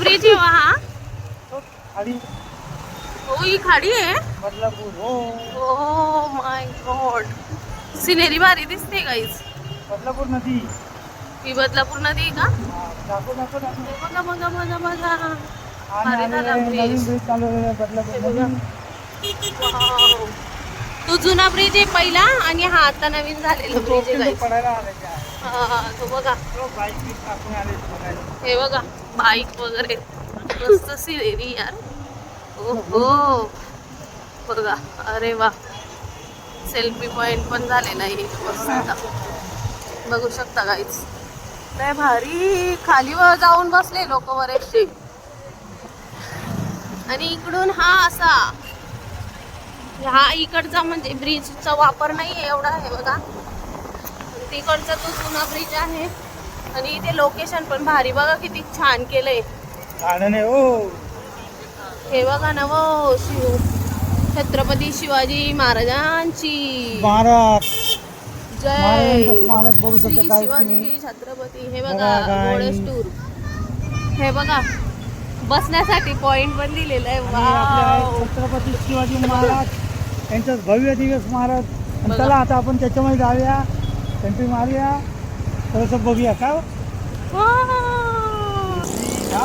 Bridge आहे हा. हो ही खाडी आहे. हो. ओ माय गॉड सिनेरी भारी दिसते गाईज बदलापूर नदी. ही बदलापूर नदी आहे का? हा, बघा बघा बघा बघा. भारी झाला ब्रिज Wow. तो जुना ब्रिज आहे पहिला आणि हा आता नवीन झालेला ब्रिज आहे हा तो बघा. हे बघा. बाईक वगैरे. मस्त सिनेरी यार. ओहो. बघा. अरे वा. सेल्फी पॉइंट पण झालेला आहे. मस्त. बघू शकता काहीच काय भारी. खाली वर जाऊन बसले लोक बरेचसे. आणि इकडून हा असा. हा इकडचा म्हणजे ब्रिजचा वापर नाही एवढा आहे बघा. तिकडचा तो जुना ब्रिज आहे. आणि इथे लोकेशन पण भारी. बघा किती छान केलंय. झाडाने हो हे. बघा ना वो शिव. छत्रपती शिवाजी महाराजांची. महाराज. जय. श्री शिवाजी छत्रपती. हे बघा. घोडेस टूर हे बघा बसण्यासाठी पॉइंट पण दिलेला आहे. छत्रपती शिवाजी महाराज यांचं भव्य दिवस महाराज. चला आता आपण त्याच्यामध्ये जाऊया. एंट्री मारूया. थोडंसं बघूया का. हा.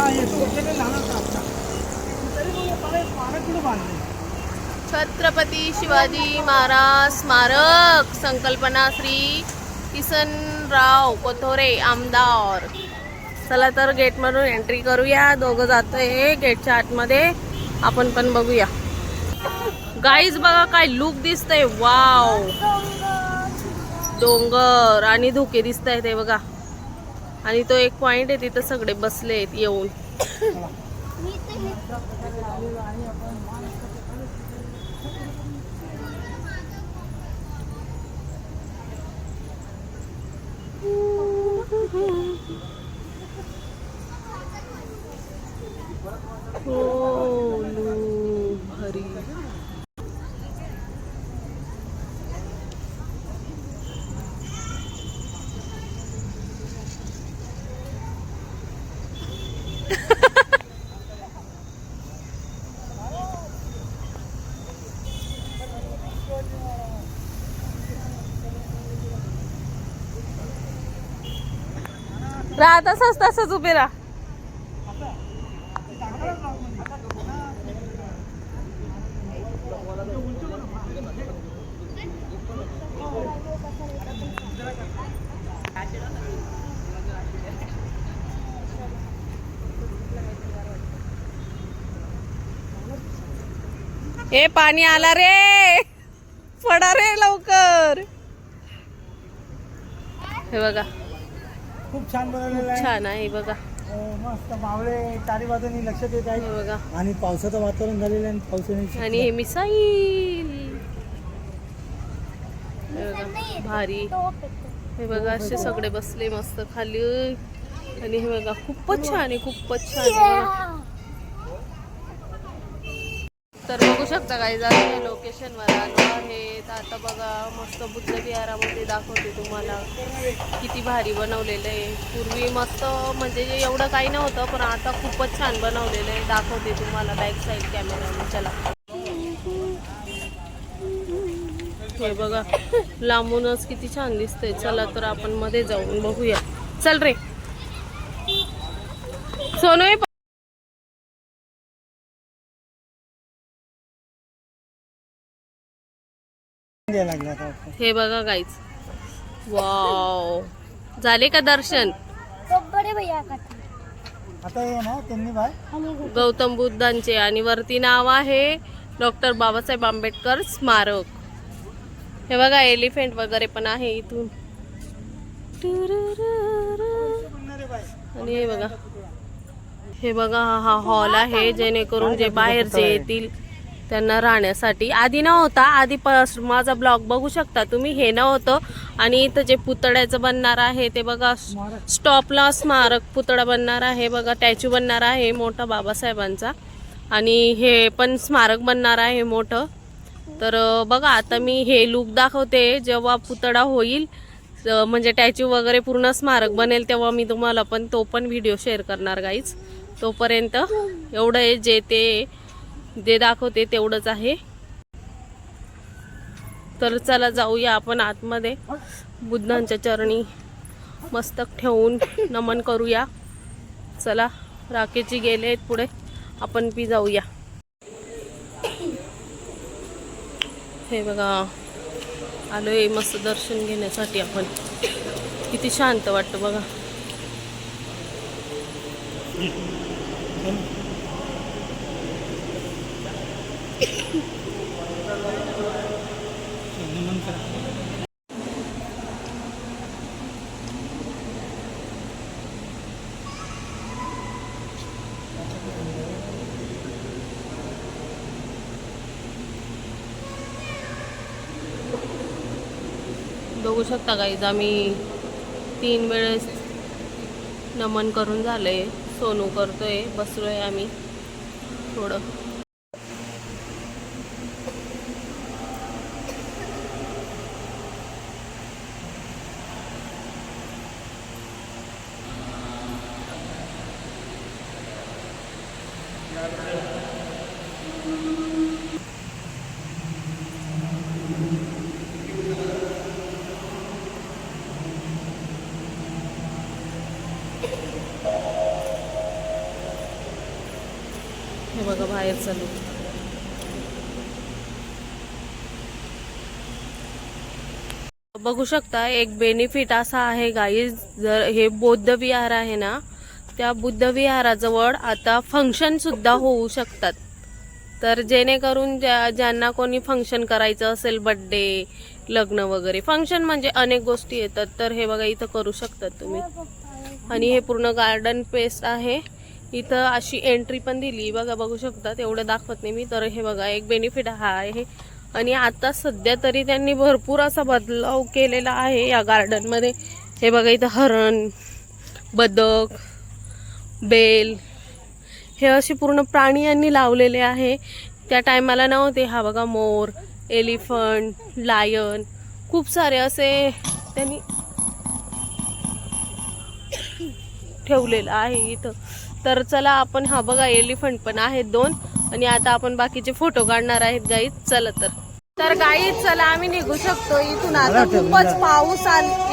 येतो छत्रपती शिवाजी महाराज स्मारक संकल्पना श्री किसनराव कोथोरे आमदार. चला तर गेट मधून एंट्री करूया. दोघं जातोय गेटच्या आतमध्ये. आपण पण बघूया. गाईज बघा काय लुक दिसतंय. वाव डोंगर आणि धुके दिसत आहेत हे बघा. आणि तो एक पॉइंट आहे तिथं सगळे बसले आहेत येऊन राहत तसंच तसंच उभे राहा. ए पाणी आला रे. पडा रे लवकर. हे बघा. खूप छान बनवलेलं आहे. छान आहे बघा. हो, मस्त मावळे चारी बाजूनी लक्षात येत हे आहे बघा. आणि पावसाचं वातावरण झालेलं आहे आणि पावसाने आणि हे मिसाईल. हे बघा भारी. हे बघा असे सगळे बसले मस्त खाली. आणि हे बघा खूपच छान आहे खूपच छान आहे बघा. तर बघू शकता काही जण लोकेशनवर आलो आहे तर आता बघा मस्त बुद्ध विहारामध्ये दाखवते तुम्हाला किती भारी बनवलेलं आहे. पूर्वी मस्त म्हणजे एवढं काही नव्हतं पण आता खूपच छान बनवलेलं आहे. दाखवते तुम्हाला बॅक साईड कॅमेरा चला. हे बघा लांबूनच किती छान दिसतंय. चला तर आपण मध्ये जाऊन बघूया. चल रे. सोनू लागले. हे बघा गाईच वाव झाले का दर्शन? आता हे ना त्यांनी बाय गौतम बुद्धांचे आणि वरती नाव आहे डॉक्टर बाबासाहेब आंबेडकर स्मारक. हे बघा एलिफंट वगैरे पण आहे इथून. आणि हे बघा. हे बघा हा हा हॉल आहे जेणेकरून जे बाहेरचे येतील. त्यांना राहण्यासाठी. आधी नव्हता आधी पस माझा ब्लॉग बघू शकता तुम्ही हे नव्हतं. आणि इथं जे पुतळ्याचं बनणार आहे ते बघा स्टॉपला स्मारक पुतळा बनणार आहे बघा टॅच्यू बनणार आहे मोठा बाबासाहेबांचा. आणि हे पण स्मारक बनणार आहे मोठं. तर बघा आता मी हे लुक दाखवते जेव्हा पुतळा होईल म्हणजे टॅच्यू वगैरे पूर्ण स्मारक बनेल तेव्हा मी तुम्हाला पण तो पण व्हिडिओ शेअर करणार गाईच तोपर्यंत एवढं आहे जे ते जे दाखवते तेवढंच आहे. तर चला जाऊया आपण आतमध्ये. बुद्धांच्या चरणी मस्तक ठेवून नमन करूया. चला राखेची गेले आहेत पुढे. आपण पी जाऊया. हे बघा आलोय मस्त दर्शन घेण्यासाठी आपण. किती शांत वाटतं बघा नमन करा बघू शकता गाईज आम्ही तीन वेळेस नमन करून झालं आहे सोनू करतो आहे बसलो आहे आम्ही. थोडं. हे बघा बाहेर चालू. बघू शकता एक बेनिफिट असा आहे गाईज जर हे बौद्ध विहार आहे ना त्या बुद्ध विहाराजवळ आता फंक्शन सुद्धा होऊ शकतात. तर जेणेकरून ज्या ज्यांना कोणी फंक्शन करायचं असेल बड्डे लग्न वगैरे. फंक्शन म्हणजे अनेक गोष्टी येतात तर हे बघा इथं करू शकतात तुम्ही. आणि हे पूर्ण गार्डन पेस्ट आहे. इथं अशी एंट्री पण दिली. बघा बघू शकतात एवढं दाखवत नाही मी तर हे बघा एक बेनिफिट हा आहे. आणि आता सध्या तरी त्यांनी भरपूर असा बदलाव केलेला आहे या गार्डनमध्ये हे बघा इथं हरण बदक बेल हे असे पूर्ण प्राणी यांनी लावलेले आहे. त्या टायमाला नव्हते. हा बघा मोर एलिफंट लायन खूप सारे असे त्यांनी ठेवलेलं आहे इथं. तर चला आपण हा बघा एलिफंट पण आहेत दोन. आणि आता आपण बाकीचे फोटो काढणार आहेत गाईत चला तर. तर गाईत चला आम्ही निघू शकतो इथून. आता खूपच पाऊस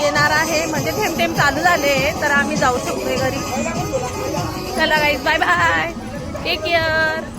येणार आहे. म्हणजे थेंब थेंब चालू झाले तर आम्ही जाऊ शकतोय घरी. चला गाईत बाय बाय टेक केअर